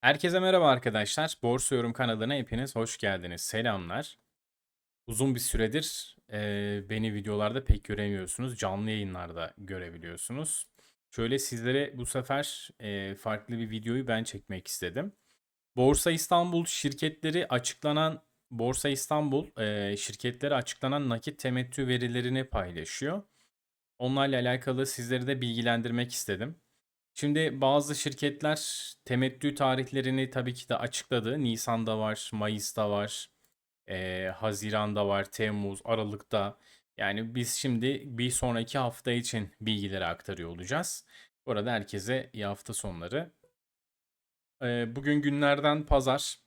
Herkese merhaba arkadaşlar. Borsa Yorum kanalına hepiniz hoş geldiniz. Selamlar. Uzun bir süredir eee, beni videolarda pek göremiyorsunuz. Canlı yayınlarda görebiliyorsunuz. Şöyle sizlere bu sefer eee, farklı bir videoyu ben çekmek istedim. Borsa İstanbul şirketleri açıklanan Borsa İstanbul eee, şirketleri açıklanan nakit temettü verilerini paylaşıyor. Onlarla alakalı sizleri de bilgilendirmek istedim. Şimdi bazı şirketler temettü tarihlerini tabii ki de açıkladı. Nisan'da var, Mayıs'ta var, eee, Haziran'da var, Temmuz, Aralık'ta. Yani biz şimdi bir sonraki hafta için bilgileri aktarıyor olacağız. Bu arada herkese iyi hafta sonları. Eee, bugün günlerden pazar.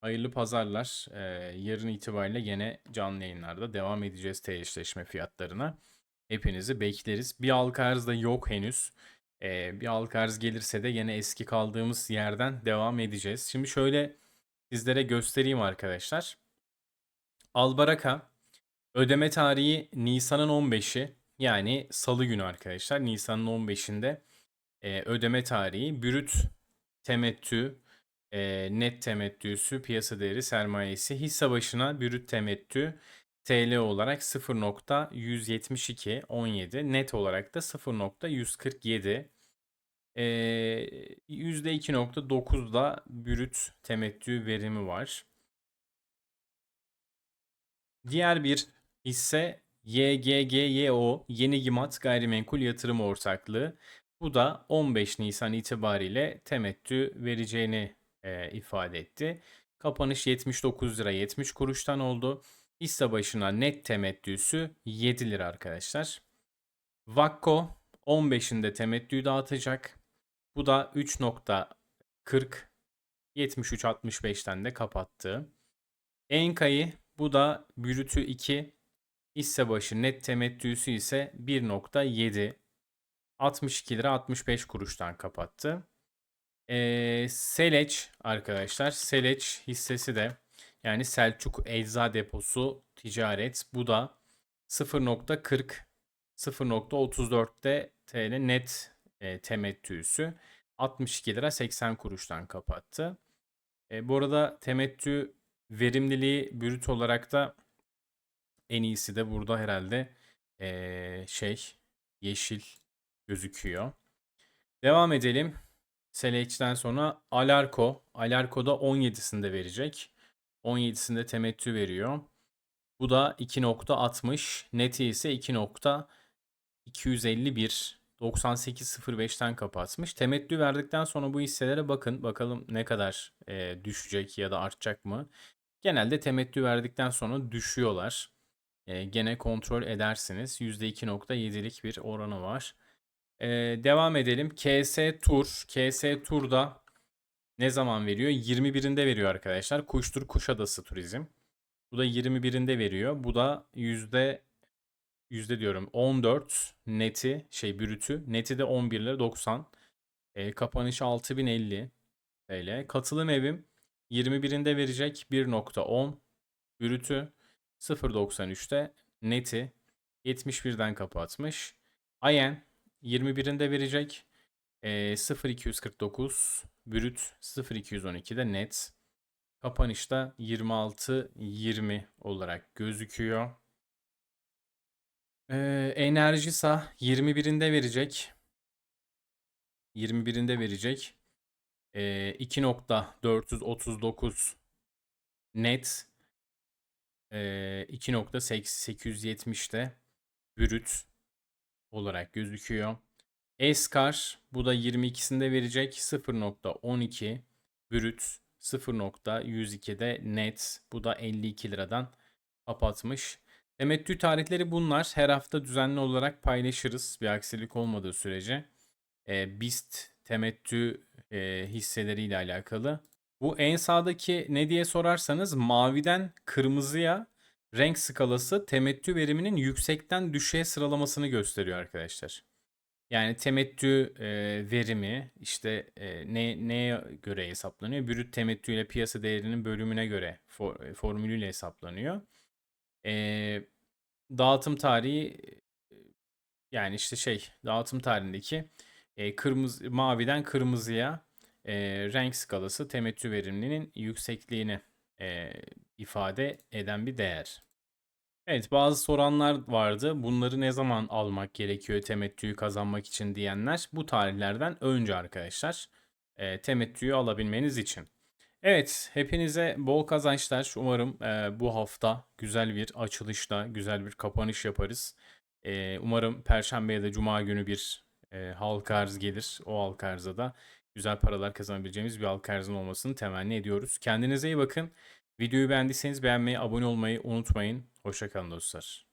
Hayırlı pazarlar. Eee, yarın itibariyle gene canlı yayınlarda devam edeceğiz T fiyatlarına. Hepinizi bekleriz. Bir halka arz da yok henüz. Ee, bir halka arz gelirse de yine eski kaldığımız yerden devam edeceğiz. Şimdi şöyle sizlere göstereyim arkadaşlar. Albaraka ödeme tarihi Nisan'ın 15'i yani salı günü arkadaşlar. Nisan'ın 15'inde e, ödeme tarihi brüt temettü e, net temettüsü piyasa değeri sermayesi hisse başına brüt temettü TL olarak 0.17217 net olarak da 0.147 ee, %2.9'da brüt temettü verimi var. Diğer bir hisse YGGYO Yeni Gimat Gayrimenkul Yatırım Ortaklığı. Bu da 15 Nisan itibariyle temettü vereceğini e, ifade etti. Kapanış 79 lira 70 kuruştan oldu. Hisse başına net temettüsü 7 lira arkadaşlar. Vakko 15'inde temettü dağıtacak. Bu da 3.40 73.65'ten de kapattı. Enka'yı bu da bürütü 2 hisse başı net temettüsü ise 1.7 62 lira 65 kuruştan kapattı. Ee, Seleç arkadaşlar Seleç hissesi de yani Selçuk Ecza Deposu Ticaret bu da 0.40 0.34'te TL net e, temettüsü 62 lira 80 kuruştan kapattı. E, bu arada temettü verimliliği brüt olarak da en iyisi de burada herhalde e, şey yeşil gözüküyor. Devam edelim. Seleç'ten sonra Alarko. Alarko da 17'sinde verecek. 17'sinde temettü veriyor. Bu da 2.60. Neti ise 2.251. 98.05'ten kapatmış. Temettü verdikten sonra bu hisselere bakın. Bakalım ne kadar e, düşecek ya da artacak mı? Genelde temettü verdikten sonra düşüyorlar. E, gene kontrol edersiniz. %2.7'lik bir oranı var. E, devam edelim. KS Tur. KS Tur'da ne zaman veriyor? 21'inde veriyor arkadaşlar. Kuştur Kuşadası Turizm. Bu da 21'inde veriyor. Bu da yüzde yüzde diyorum 14 neti şey brütü. Neti de 11 lira 90. E, kapanış 6050 TL. Katılım evim 21'inde verecek 1.10 brütü 0.93'te neti 71'den kapatmış. Ayen 21'inde verecek e, 0.249 brüt 0.212'de net. Kapanışta 26-20 olarak gözüküyor. Ee, Enerjisa 21'inde verecek. 21'inde verecek. Ee, 2.439 net. Ee, 2.870'de brüt olarak gözüküyor. Eskar bu da 22'sinde verecek 0.12 brüt 0.102'de net. Bu da 52 liradan kapatmış. Temettü tarihleri bunlar. Her hafta düzenli olarak paylaşırız bir aksilik olmadığı sürece. E, BIST temettü e, hisseleriyle alakalı. Bu en sağdaki ne diye sorarsanız maviden kırmızıya renk skalası temettü veriminin yüksekten düşüğe sıralamasını gösteriyor arkadaşlar. Yani temettü e, verimi işte e, ne neye göre hesaplanıyor? Brüt temettü ile piyasa değerinin bölümüne göre for, e, formülüyle hesaplanıyor. E, dağıtım tarihi e, yani işte şey dağıtım tarihindeki e, kırmızı maviden kırmızıya e, renk skalası temettü verimliliğinin yüksekliğini e, ifade eden bir değer. Evet bazı soranlar vardı. Bunları ne zaman almak gerekiyor temettüyü kazanmak için diyenler. Bu tarihlerden önce arkadaşlar e, temettüyü alabilmeniz için. Evet hepinize bol kazançlar. Umarım e, bu hafta güzel bir açılışla güzel bir kapanış yaparız. E, umarım Perşembe ya da Cuma günü bir e, halka arz gelir. O halka arzda da güzel paralar kazanabileceğimiz bir halka arzın olmasını temenni ediyoruz. Kendinize iyi bakın. Videoyu beğendiyseniz beğenmeyi, abone olmayı unutmayın. Hoşçakalın dostlar.